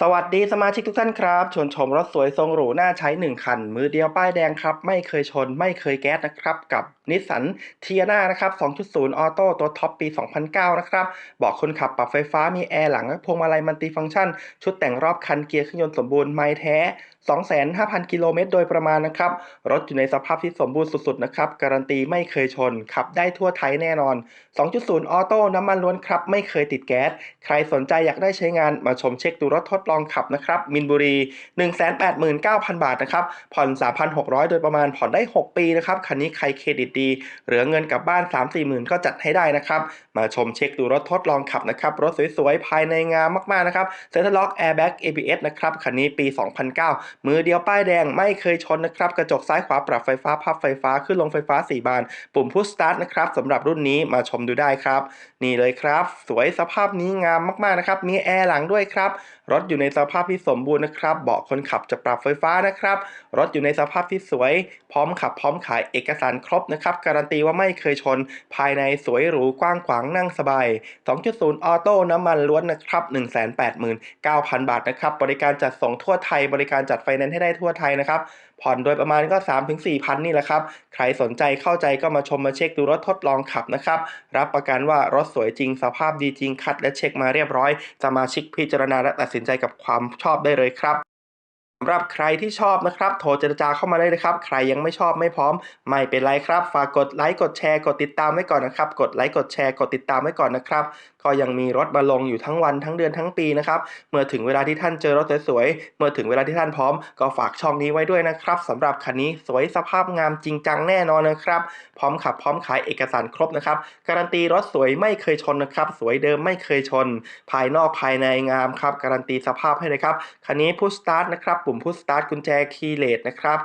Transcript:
สวัสดีสมาชิกทุกท่านครับ ชวนชมรถสวยทรงหรูน่าใช้ 1 คัน มือเดียวป้ายแดงครับ ไม่เคยชนไม่เคยแก๊สนะครับกับนิสสันเทียนานะครับ 2.0 ออโต้ตัวท็อปปี 2009 นะครับ บอกคนขับปรับไฟฟ้ามีแอร์หลังและพวงมาลัยมัลติฟังก์ชัน ชุดแต่งรอบคันเกียร์เครื่องยนต์สมบูรณ์ไม่แท้ 25,000 กิโลเมตรโดยประมาณนะครับ รถอยู่ในสภาพที่สมบูรณ์สุดๆนะครับ การันตีไม่เคยชน ขับได้ทั่วไทยแน่นอน 2.0 ออโต้น้ำมันล้วนครับ ไม่เคยติดแก๊ส ใครสนใจอยากได้ใช้งานมาชมเช็คดูรถทดลองขับนะครับ มินบุรี 189,000 บาทนะครับ ผ่อน 3,600 โดยประมาณ ผ่อนได้ 6 ปีนะครับ คันนี้ใครเครดิตดีเหลือเงินกลับบ้าน 3-4หมื่นก็จัดให้ได้นะครับ มาชมเช็คดูรถทดลองขับนะครับ รถสวยๆ ภายในงามมากๆนะครับเซ็นทรัลล็อกแอร์แบ็ก ABS นะครับ คันนี้ปี 2009 มือเดียวป้ายแดงไม่เคยชนนะครับ กระจกซ้ายขวาปรับไฟฟ้าพับไฟฟ้าขึ้นลงไฟฟ้า 4 บาน ปุ่มพุชสตาร์ทนะครับสำหรับรุ่นนี้มาชมดูได้ครับ นี่เลยครับ สวยสภาพนี้งามมากๆนะครับมีแอร์หลังด้วยครับรถอยู่ในสภาพที่สมบูรณ์นะครับ เบาะคนขับจะปรับไฟฟ้านะครับ รถอยู่ในสภาพที่สวย พร้อมขับพร้อมขายเอกสารครบนะครับครับการันตีว่าไม่เคยชน ภายในสวยหรูกว้างขวางนั่งสบาย 2.0 ออโต้น้ำมันล้วนนะครับ 189,000 บาทนะครับ บริการจัดส่งทั่วไทย บริการจัดไฟแนนซ์ให้ได้ทั่วไทยนะครับผ่อนโดยประมาณก็ 3-4พันนี่แหละครับ ใครสนใจเข้าใจก็มาชมมาเช็คดูรถทดลองขับนะครับ รับประกันว่ารถสวยจริง สภาพดีจริง คัดและเช็คมาเรียบร้อย สมาชิกพิจารณาและตัดสินใจกับความชอบได้เลยครับำหรับใครที่ชอบนะครับโทรเจรจาเข้ามาเลยนะครับ ใครยังไม่ชอบไม่พร้อม ไม่เป็นไรครับ ฝากกดไลค์กดแชร์กดติดตามไว้ก่อนนะครับ กดไลค์กดแชร์กดติดตามไว้ก่อนนะครับ ก็ยังมีรถมาลงอยู่ทั้งวันทั้งเดือนทั้งปีนะครับ เมื่อถึงเวลาที่ท่านเจอรถสวยๆ เมื่อถึงเวลาที่ท่านพร้อม ก็ฝากช่องนี้ไว้ด้วยนะครับสำหรับคันนี้สวยสภาพงามจริงจังแน่นอนนะครับ พร้อมขับพร้อมขายเอกสารครบนะครับ การันตีรถสวยไม่เคยชนนะครับ สวยเดิมไม่เคยชน ภายนอกภายในงามครับ การันตีสภาพให้เลยครับ คันนี้พุชสตาร์ทนะครับปุมพุชสตาร์ทกุญแจคีย์เลสนะครับ